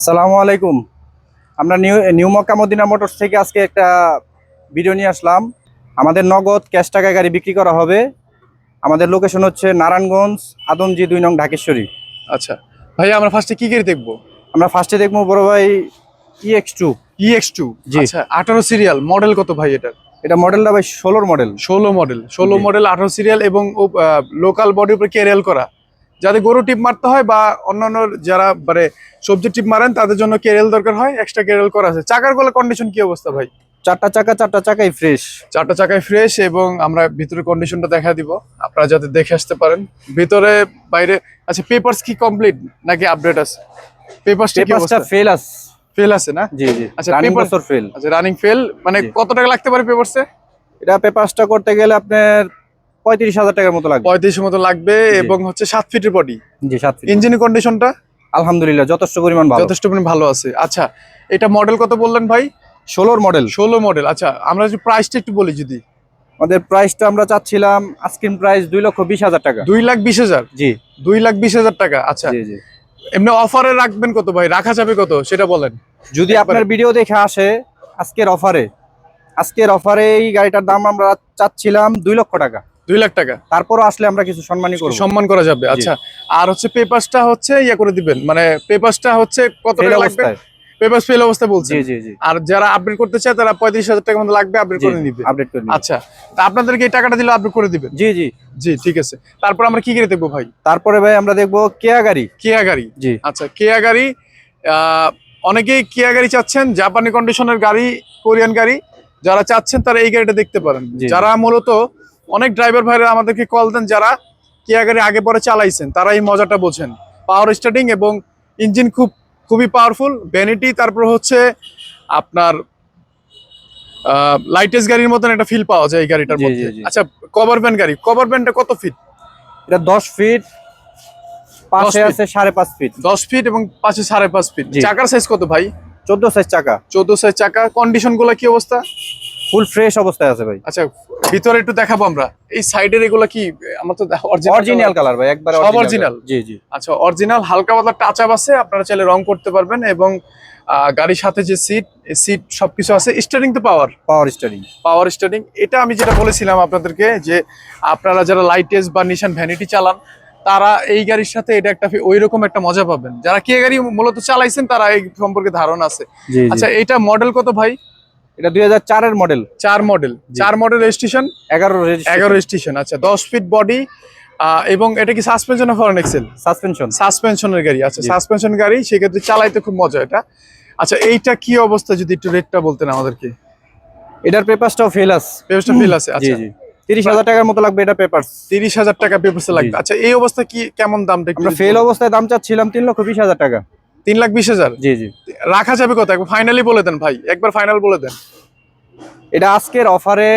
আসসালামু আলাইকুম। আমরা new new Mecca Medina motors থেকে আজকে একটা ভিডিও নিয়ে আসলাম। আমাদের নগদ ক্যাশ টাকায় গাড়ি বিক্রি করা হবে। আমাদের লোকেশন হচ্ছে নারায়ণগঞ্জ আদমজি দুই নং ঢাকেশ্বরী। আচ্ছা ভাই আমরা ফার্স্টে কি গাড়ি দেখব? আমরা ফার্স্টে দেখব বড় ভাই ইএক্স টু ইএক্স টু জি। আচ্ছা আঠারো সিরিয়াল মডেল কত ভাই এটা এটা মডেলটা ভাই ষোলোর মডেল ষোলো মডেল ষোলো মডেল আঠারো সিরিয়াল এবং লোকাল বডির উপরে ক্যারিয়াল করা। যাতে গরু টিপ মারতে হয় বা অন্যান্য যারা মানে সবজি টিপ মারেন তাদের জন্য ক্যারিয়াল দরকার হয় এক্সট্রা ক্যারিয়াল করা আছে। চাকারগুলো কন্ডিশন কি অবস্থা ভাই? চারটা চাকা চারটা চাকাই ফ্রেশ চারটা চাকাই ফ্রেশ এবং আমরা ভিতরে কন্ডিশনটা দেখা দিব। আপনারা যাতে দেখে আসতে পারেন। ভিতরে বাইরে আচ্ছা পেপারস কি কমপ্লিট নাকি আপডেট আছে? পেপারসটা কি পেপারসটা ফেল আছে। ফেল আছে না? জি জি। আচ্ছা, রানিং paper- ফেল আচ্ছা রানিং ফেল মানে কত টাকা লাগতে পারে পেপারসে এটা পেপারসটা করতে গেলে আপনার পঁয়ত্রিশ হাজার টাকার মতো লাগবে। পঁয়ত্রিশ মতো লাগবে এবং হচ্ছে সাত ফিটের বডি জি সাত feet। ইঞ্জিন কন্ডিশনটা আলহামদুলিল্লাহ যথেষ্ট পরিমাণ ভালো। যথেষ্ট পরিমাণ ভালো আছে। আচ্ছা এটা মডেল কত বললেন ভাই? ষোলোর মডেল ষোলো মডেল আচ্ছা আমরা যদি প্রাইসটা একটু বলি যদি। আমাদের প্রাইসটা আমরা চাচ্ছিলাম আস্কিন প্রাইস দুই লক্ষ বিশ হাজার টাকা। দুই লাখ বিশ হাজার? জি। দুই লাখ বিশ হাজার টাকা আচ্ছা। জি জি। এমনি অফারে রাখবেন কত ভাই? রাখা যাবে কত? সেটা বলেন। যদি আপনার ভিডিও দেখে আসে আজকের অফারে আজকের অফারে এই গাড়িটার দাম আমরা চাচ্ছিলাম দুই লক্ষ টাকা। দুই লাখ টাকা। তারপরও আসলে আমরা কিছু সম্মানই করব। সম্মান করা যাবে আচ্ছা। আর হচ্ছে পেপারসটা হচ্ছে ইয়া করে দিবেন মানে পেপারসটা হচ্ছে কত টাকা লাগবে? পেপারস ফেল অবস্থা বলছে আর যারা আপডেট করতে চায় তারা পঁয়ত্রিশ হাজার টাকার মতো লাগবে আপডেট করে নিবে। আপডেট করে আচ্ছা তা আপনাদেরকে এই টাকাটা দিলে আপডেট করে দিবেন? জি জি। জি ঠিক আছে। তারপর আমরা কি গাড়ি দেখব ভাই? তারপরে ভাই আমরা দেখব কেয়া গাড়ি। কেয়া গাড়ি। জি। আচ্ছা কেয়া গাড়ি আহ, অনেকেই কেয়া গাড়ি চাচ্ছেন জাপানি কন্ডিশনের গাড়ি কোরিয়ান গাড়ি যারা চাচ্ছেন তারা এই গাড়িটা দেখতে পারেন। যারা মূলত অনেক ড্রাইভার ভাইরা আমাদেরকে কল দেন যারা কেয়া গাড়ি আগে পরে চালাইছেন তারা এই মজাটা বোঝেন। পাওয়ার স্টার্টিং এবং ইঞ্জিন খুব খুবই পাওয়ারফুল ভ্যানিটি তারপর হচ্ছে আপনার লাইটেস্ট গাড়ির মতন একটা ফিল পাওয়া যায় এই গাড়িটার মধ্যে। আচ্ছা কভার ভ্যান গাড়ি কভার ভ্যানটা কত ফিট এটা দশ ফিট পাশে আছে সাড়ে পাঁচ ফিট দশ ফিট এবং পাশে সাড়ে পাঁচ ফিট চাকার সাইজ কত ভাই? চোদ্দ সাইজ চাকা। চোদ্দ সাইজ চাকা। কন্ডিশনগুলো কি অবস্থা? ফুল ফ্রেশ অবস্থায় আছে ভাই। আচ্ছা ভিতরে একটু দেখাবো আমরা। এই সাইডের এগুলো কি আমার তো অরিজিনাল কালার ভাই একবার সব original? জি জি। আচ্ছা অরিজিনাল হালকা পাতলা টাচ আপ আছে আপনারা চাইলে রং করতে পারবেন এবং গাড়ির সাথে যে সিট সিট সবকিছু আছে। স্টারিং তো পাওয়ার পাওয়ার স্টারিং পাওয়ার স্টারিং এটা আমি যেটা বলেছিলাম আপনাদেরকে যে আপনারা যারা লাইটেস বা নিশান ভ্যানিটি চালান তারা এই গাড়ির সাথে এটা একটা ওই রকম একটা মজা পাবেন। যারা কে গাড়ি মূলত চালাইছেন তারা এই সম্পর্কে ধারণা আছে। আচ্ছা এটা মডেল কত ভাই? এটা দুই হাজার চারের মডেল চার মডেল। চার মডেল রেজিস্ট্রেশন এগারো এগারো স্টেশন আচ্ছা দশ ফিট বডি এবং এটা কি সাসপেনশন ফরেন এক্সেল সাসপেনশন সাসপেনশনের গাড়ি আচ্ছা সাসপেনশন গাড়ি সেক্ষেত্রে চালাইতে খুব মজা এটা। আচ্ছা এইটা কি অবস্থা যদি একটু রেটটা বলতেন আমাদেরকে? এটার পেপারসটাও ফেল আছে। পেপারসটা ফেল আছে আচ্ছা। তিরিশ হাজার টাকার মতো লাগবে এটা পেপারস তিরিশ হাজার টাকা পেপারসে লাগবে। আচ্ছা এই অবস্থা কি কেমন দামটা একটু আমরা ফেল অবস্থায় দাম চাচ্ছিলাম তিন লক্ষ বিশ হাজার টাকা। তিন লাখ বিশ হাজার? জি জি। রাখা যাবে কত একবার ফাইনালি বলে দেন ভাই একবার ফাইনাল বলে দেন। এটা আজকের অফারে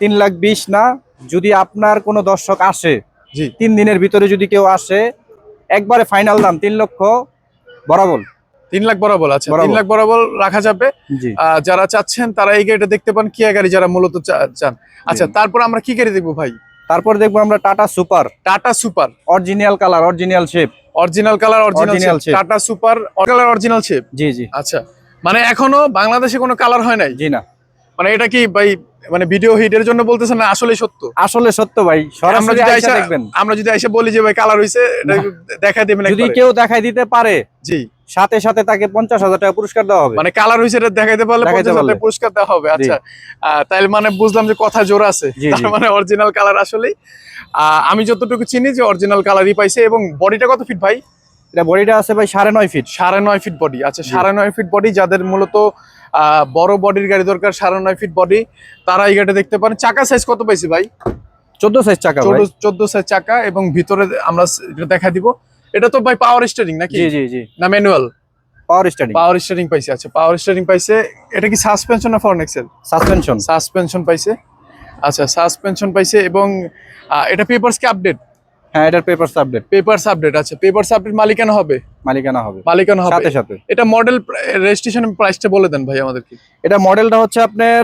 তিন লাখ বিশ না যদি আপনার কোনো দর্শক আসে জি। তিন দিনের ভিতরে যদি কেউ আসে একবারে ফাইনাল দাম তিন লক্ষ বরাবর। তিন লাখ বরাবর আচ্ছা বরাবর। তিন লাখ বরাবর রাখা যাবে। যারা চাচ্ছেন তারা এই গাড়িটা দেখতে পান কিয়া গাড়ি যারা মূলত চান। আচ্ছা তারপর আমরা কি গাড়ি দেখব ভাই? তারপর দেখব আমরা Tata super. Tata super. Original colour original shape original colour original shape। Tata super colour original shape জি জি। আচ্ছা মানে এখনও বাংলাদেশে কোনো কালার হয় নাই? জি না। মানে এটা কি ভাই মানে ভিডিও হিটের জন্য বলতেছেন না আসলে সত্য? আসলে সত্য ভাই আমরা সরাসরি যদি আইসা আইসা দেখবেন। আমরা যদি এসে বলি যে ভাই কালার হইছে। দেখাই দেবেন যদি কেউ দেখাই দিতে পারে। জি। সাথে সাথে তাকে পঞ্চাশ হাজার টাকা পুরস্কার দেওয়া হবে। মানে কালার হইছে দেখাইতে পারলে পঞ্চাশ হাজার পুরস্কার দেওয়া হবে। আচ্ছা তাইলে মানে বুঝলাম যে কথা জোর আছে। তার মানে অরিজিনাল কালার আসলেই। আহ, আমি যতটুকু চিনি যে অরিজিনাল কালারই পাইছে এবং বডিটা কত ফিট ভাই? এটা বডিটা আছে ভাই সাড়ে নয় ফিট সাড়ে নয় ফিট বডি আচ্ছা সাড়ে নয় ফিট বডি যাদের মূলত আহ, বড় বডির গাড়ি দরকার সাড়ে নয় ফিট বডি তারা এই গাড়িটা দেখতে পারেন। চাকা সাইজ কত পাইছি ভাই? চোদ্দ সাইজ চাকা চোদ্দ সাইজ চাকা এবং ভিতরে আমরা এটা দেখা দিব। এটা তো ভাই পাওয়ার স্টারিং নাকি? জি জি জি। না manual power steering power steering পাইছে আচ্ছা পাওয়ার স্টারিং পাইছে এটা কি সাসপেনশন না ফরেন এক্সেল সাসপেনশন সাসপেনশন পাইছে। আচ্ছা সাসপেনশন পাইছে এবং এটা পেপারস কি আপডেট হ্যাঁ এটার পেপারস আপডেট পেপারস আপডেট আচ্ছা পেপারস আপডেট মালিকানা হবে? মালিকানা হবে। মালিকানা হবে। সাথে সাথে। এটা মডেল রেজিস্ট্রেশন প্রাইসটা বলে দেন ভাই আমাদেরকে। এটা মডেলটা হচ্ছে আপনার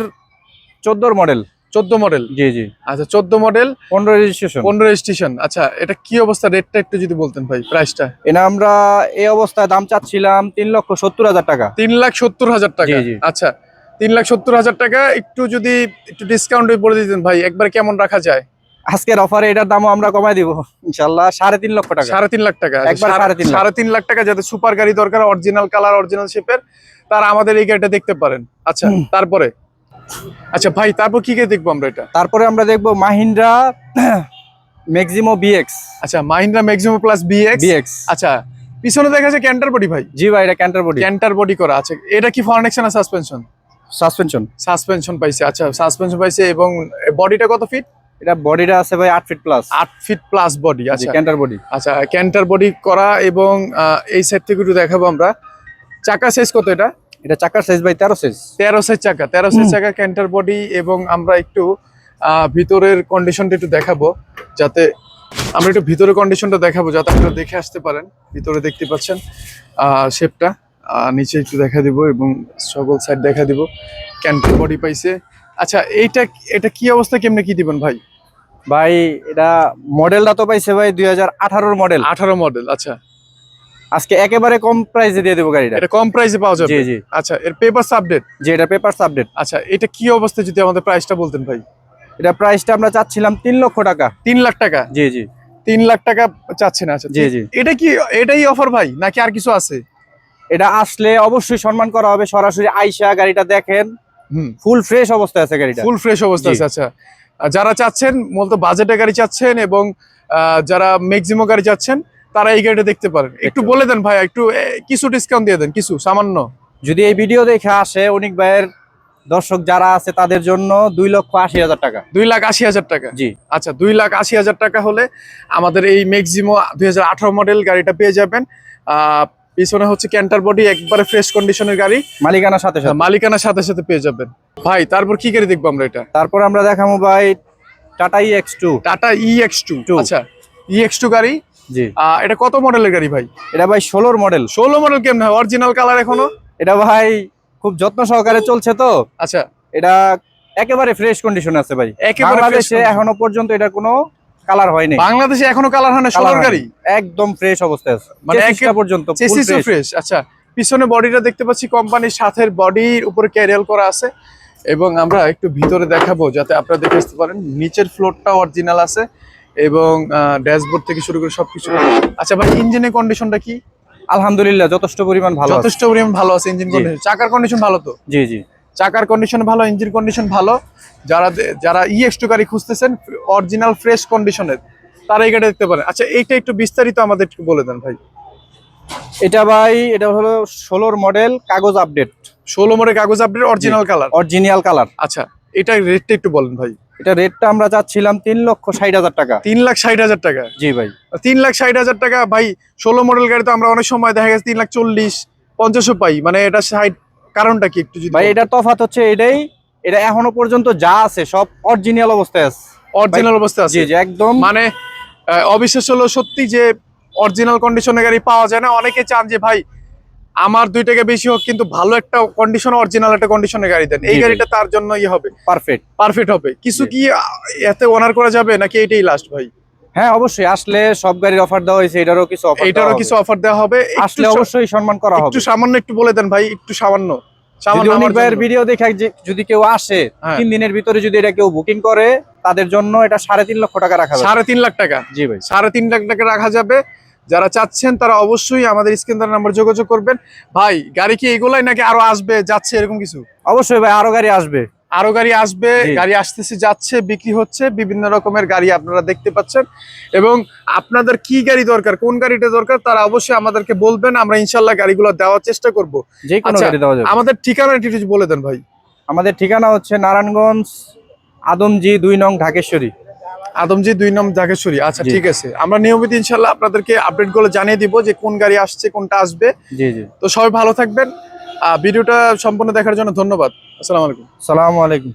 চোদ্দোর মডেল চোদ্দ মডেল জি জি। আচ্ছা চোদ্দ মডেল পনেরো রেজিস্ট্রেশন পনেরো স্টেশন আচ্ছা এটা কি অবস্থা? রেটটা একটু যদি বলতেন ভাই প্রাইসটা এটা আমরা এই অবস্থায় দাম চাচ্ছিলাম তিন লক্ষ সত্তর হাজার টাকা। তিন লাখ সত্তর হাজার টাকা? জি, জি। আচ্ছা তিন লাখ সত্তর হাজার টাকা একটু যদি একটু ডিসকাউন্ট বলে দিতেন ভাই একবার কেমন রাখা যায়? আজকের অফারে এটার দামও আমরা কমাই দিব ইনশাল্লাহ সাড়ে তিন লক্ষ টাকা। সাড়ে তিন লাখ টাকা। একবার সাড়ে- সাড়ে তিন লাখ। সাড়ে তিন লাখ টাকা যাতে সুপার গাড়ি দরকার অরিজিনাল কালার অরিজিনাল শেপের তারা আমাদের এই গাড়িটা দেখতে পারেন। আচ্ছা তারপরে? আচ্ছা ভাই তারপর কি কে দেখব আমরা এটা? তারপরে আমরা দেখব মাহিন্দ্রা ম্যাক্সিমো বিএক্স আচ্ছা Mahindra Maximo plus BX BX আচ্ছা পিছনে দেখা যাচ্ছে ক্যান্টার বডি ভাই। জি ভাই এটা ক্যান্টার বডি। ক্যান্টার বডি করা আছে। এটা কি ফরেন না সাসপেনশন সাসপেনশন সাসপেনশন পাইছে। আচ্ছা সাসপেনশন পাইছে এবং বডিটা কত ফিট এটা বডিটা আছে ভাই আট ফিট প্লাস আট ফিট প্লাস বডি আচ্ছা। Canter body. আচ্ছা ক্যান্টার বডি করা এবং এই সাইড থেকে একটু দেখাবো আমরা। চাকা সাইজ কত এটা? এটা চাকার সাইজ ভাই তেরো সাইজ তেরো সাইজ চাকা তেরো সাইজ চাকা ক্যান্টার বডি এবং আমরা একটু ভিতরের কন্ডিশনটা একটু দেখাবো যাতে আমরা একটু ভিতরের কন্ডিশনটা দেখাবো যাতে আপনারা দেখে আসতে পারেন। ভিতরে দেখতে পাচ্ছেন শেপটা নিচে একটু দেখা দিব এবং সকল সাইড দেখা দিব। ক্যান্টার বডি পাইছে। আচ্ছা এইটা এটা কি অবস্থা কেমনে কি দিবেন ভাই? ভাই এটা মডেলটা তো পাইছে ভাই দুই হাজার মডেল আঠারো মডেল আচ্ছা। আজকে একেবারে কম প্রাইসে দিয়ে দেবো গাড়িটা। এটা কম প্রাইসে পাওয়া যাবে? জি জি। আচ্ছা এর পেপার আপডেট জি এটা পেপার আপডেট আচ্ছা এটা কি অবস্থা যদি আমাদের প্রাইসটা বলতেন ভাই? এটা প্রাইসটা আমরা চাচ্ছিলাম তিন লক্ষ টাকা। তিন লাখ টাকা? জি জি। তিন লাখ টাকা চাচ্ছেন আচ্ছা। জি জি। এটা কি এটাই অফার ভাই? নাকি আর কিছু আছে? এটা আসলে অবশ্যই সম্মান করা হবে। সরাসরি আইসা গাড়িটা দেখেন। হুম। ফুল ফ্রেশ অবস্থায় আছে গাড়িটা। ফুল ফ্রেশ অবস্থা আছে আচ্ছা। যারা চাচ্ছেন মূলত বাজেটে গাড়ি চাচ্ছেন এবং যারা ম্যাক্সিমো গাড়ি চাচ্ছেন তারা এই গাড়িটা দেখতে পারেন। একটু। বলে দেন ভাই একটু কিছু ডিসকাউন্ট দিয়ে দেন কিছু সামান্য। যদি এই ভিডিও দেখে আসে অনিক ভাইয়ের দর্শক যারা আছে তাদের জন্য দুই লক্ষ আশি হাজার টাকা। দুই লাখ আশি হাজার টাকা। জি। আচ্ছা দুই লাখ আশি হাজার টাকা হলে আমাদের এই ম্যাক্সিমো দুই হাজার আঠারো মডেল গাড়িটা পেয়ে যাবেন। পিছনে হচ্ছে ক্যান্টার বডি একবারে ফ্রেশ কন্ডিশনের গাড়ি। মালিকানার সাথে সাথে। মালিকানার সাথে সাথে পেয়ে যাবেন। ভাই তারপর কি গাড়ি দেখব আমরা এটা? তারপর আমরা দেখাবো ভাই Tata E X two Tata E X two. আচ্ছা ই এক্স টু গাড়ি। জি। এটা কত মডেলের গাড়ি ভাই? এটা ভাই ষোলোর মডেল ষোলো মডেল কেমন হয়? অরিজিনাল কালার এখনও? এটা ভাই খুব যত্ন সহকারে চলছে তো। আচ্ছা। এটা একেবারে ফ্রেশ কন্ডিশন আছে ভাই। একেবারে বাংলাদেশে এখনও পর্যন্ত এটা কোনো কালার হয়নি। বাংলাদেশে এখনও কালার হয় না ষোলোর গাড়ি? একদম ফ্রেশ অবস্থায় আছে। মানে মানে একে- পর্যন্ত। ফ্রেশ আচ্ছা পিছনে বডিটা দেখতে পাচ্ছি কোম্পানির সাথে বডির উপরে ক্যারিয়াল করা আছে। এবং আমরা একটু ভিতরে দেখাবো যাতে আপনারা দেখে আসতে পারেন। নিচের ফ্লোরটা অরিজিনাল আছে। এবং ড্যাশবোর্ড থেকে শুরু করে সবকিছু। আচ্ছা ভাই ইঞ্জিনের কন্ডিশনটা কি? আলহামদুলিল্লাহ যথেষ্ট পরিমাণ ভালো যথেষ্ট পরিমাণ ভালো আছে ইঞ্জিন কন্ডিশন চাকার কন্ডিশন ভালো তো? জি জি। চাকার কন্ডিশন ভালো ইঞ্জিন কন্ডিশন ভালো। যারা যারা ই এক্সটু গাড়ি খুঁজতেছেন অরিজিনাল ফ্রেশ কন্ডিশনের তারা এই গাড়ি দেখতে পারেন। আচ্ছা এইটা একটু বিস্তারিত আমাদের একটু বলে দেন ভাই। এটা ভাই এটা হলো ষোলোর মডেল কাগজ আপডেট ষোলো মোড়ে কাগজ update original colour original colour আচ্ছা। এটা রেটটা একটু বলেন ভাই। এটা রেটটা আমরা চাচ্ছিলাম তিন লক্ষ ষাট হাজার টাকা। তিন লাখ ষাট হাজার টাকা? জি ভাই। তিন লাখ ষাট হাজার টাকা ভাই ষোলো মডেল গাড়ি তো আমরা অনেক সময় দেখা গেছে তিন লাখ চল্লিশ পঞ্চাশও পাই। মানে এটা ষাট কারণটা কি একটু ভাই এটা তফাত হচ্ছে এটাই এটা এখনও পর্যন্ত যা আছে সব অরিজিনাল অবস্থায় আছে। অরিজিনাল অবস্থা আছে? জি একদম। মানে অবিশ্বাস হলো সত্যি যে অরিজিনাল কন্ডিশনের গাড়ি পাওয়া যায় না। অনেকে চান যে ভাই আমার দুই টাকা বেশি হোক কিন্তু ভালো একটা কন্ডিশন অরিজিনাল একটা কন্ডিশনের গাড়ি দেন। এই গাড়িটা তার জন্য ইয়ে হবে। পারফেক্ট পারফেক্ট হবে। কিছু কি এতে অনার করা যাবে নাকি এটাই লাস্ট ভাই? হ্যাঁ অবশ্যই। আসলে সব গাড়ির অফার দেওয়া হয়েছে এটারও কিছু অফার এইটারও কিছু অফার দেওয়া হবে। আসলে অবশ্যই সম্মান করা হবে। একটু সামান্য একটু বলে দেন ভাই একটু সামান্য। ভাইয়ের ভিডিও দেখে যদি কেউ আসে হ্যাঁ। তিন দিনের ভিতরে যদি এটা কেউ বুকিং করে তাদের জন্য এটা সাড়ে তিন লক্ষ টাকা রাখা সাড়ে তিন লাখ টাকা। জি ভাই। সাড়ে তিন লাখ টাকা রাখা যাবে। যারা চাচ্ছেন তারা অবশ্যই আমাদের স্ক্রিন নাম্বার যোগাযোগ করবেন। ভাই গাড়ি কি এগুলাই নাকি আরও আসবে যাচ্ছে এরকম কিছু? অবশ্যই ভাই আরও গাড়ি আসবে। আরও গাড়ি আসবে গাড়ি আসতেছে যাচ্ছে বিক্রি হচ্ছে বিভিন্ন রকমের গাড়ি আপনারা দেখতে পাচ্ছেন। এবং আপনাদের কি গাড়ি দরকার কোন গাড়িটা দরকার তারা অবশ্যই আমাদেরকে বলবেন আমরা ইনশাল্লাহ গাড়িগুলো দেওয়ার চেষ্টা করব। আচ্ছা, আমাদের ঠিকানা একটু বলে দেন ভাই। আমাদের ঠিকানা হচ্ছে নারায়ণগঞ্জ আদমজি দুই নং ঢাকেশ্বরী। আদমজি দুই নম জাগেশ্বরী। আচ্ছা ঠিক আছে। আমরা নিয়মিত ইনশাল্লাহ আপনাদেরকে আপডেটগুলো জানিয়ে দিব যে কোন গাড়ি আসছে কোনটা আসবে। জি জি। তো সবাই ভালো থাকবেন। ভিডিওটা সম্পূর্ণ দেখার জন্য ধন্যবাদ। আসসালামু আলাইকুম। সালামু আলাইকুম।